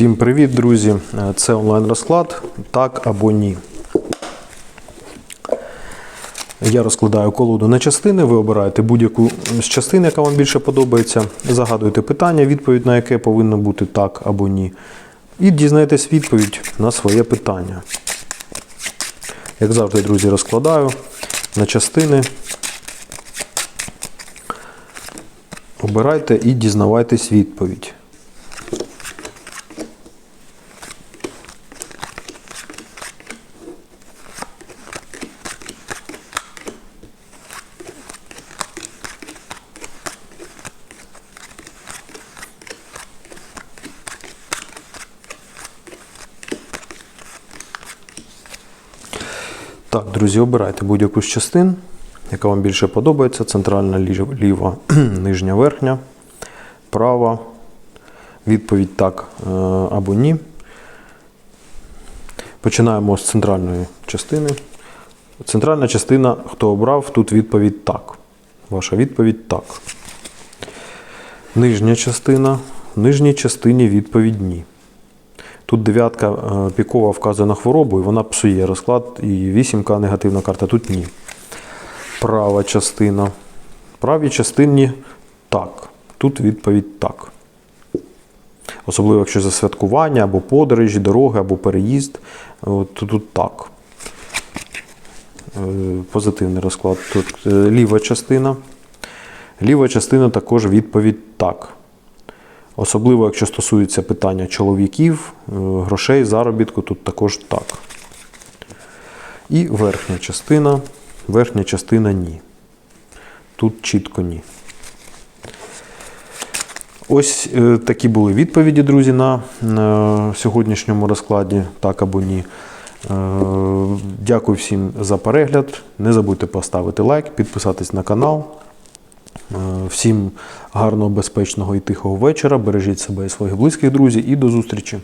Всім привіт, друзі! Е, Це онлайн-розклад так або ні. Я розкладаю колоду на частини, ви обираєте будь-яку з частин, яка вам більше подобається. Загадуєте питання, відповідь на яке повинно бути так або ні. І дізнаєтесь відповідь на своє питання. Як завжди, друзі, розкладаю на частини. Обирайте і дізнавайтесь відповідь. Так, друзі, обирайте будь-яку з частин, яка вам більше подобається. Центральна ліва, нижня верхня, права. Відповідь так е, або ні. Починаємо з центральної частини. Центральна частина, хто обрав, тут відповідь так. Ваша відповідь так. Нижня частина. В нижній частині відповідь ні. Тут дев'ятка е, пікова вказує на хворобу, і вона псує розклад, і вісімка негативна карта, тут ні. Права частина. Правій частині так. Тут відповідь так. Особливо, якщо за святкування, або подорожі, дороги, або переїзд, то тут так. Е, Позитивний розклад. Тут е, ліва частина. Ліва частина також відповідь так. Особливо, якщо стосується питання чоловіків, е, грошей, заробітку, тут також так. І верхня частина. Верхня частина ні. Тут чітко ні. Ось е, такі були відповіді, друзі, на, сьогоднішньому розкладі, так або ні. Е, Дякую всім за перегляд. Не забудьте поставити лайк, підписатись на канал. Е, Всім гарного, безпечного і тихого вечора. Бережіть себе і своїх близьких друзів і до зустрічі!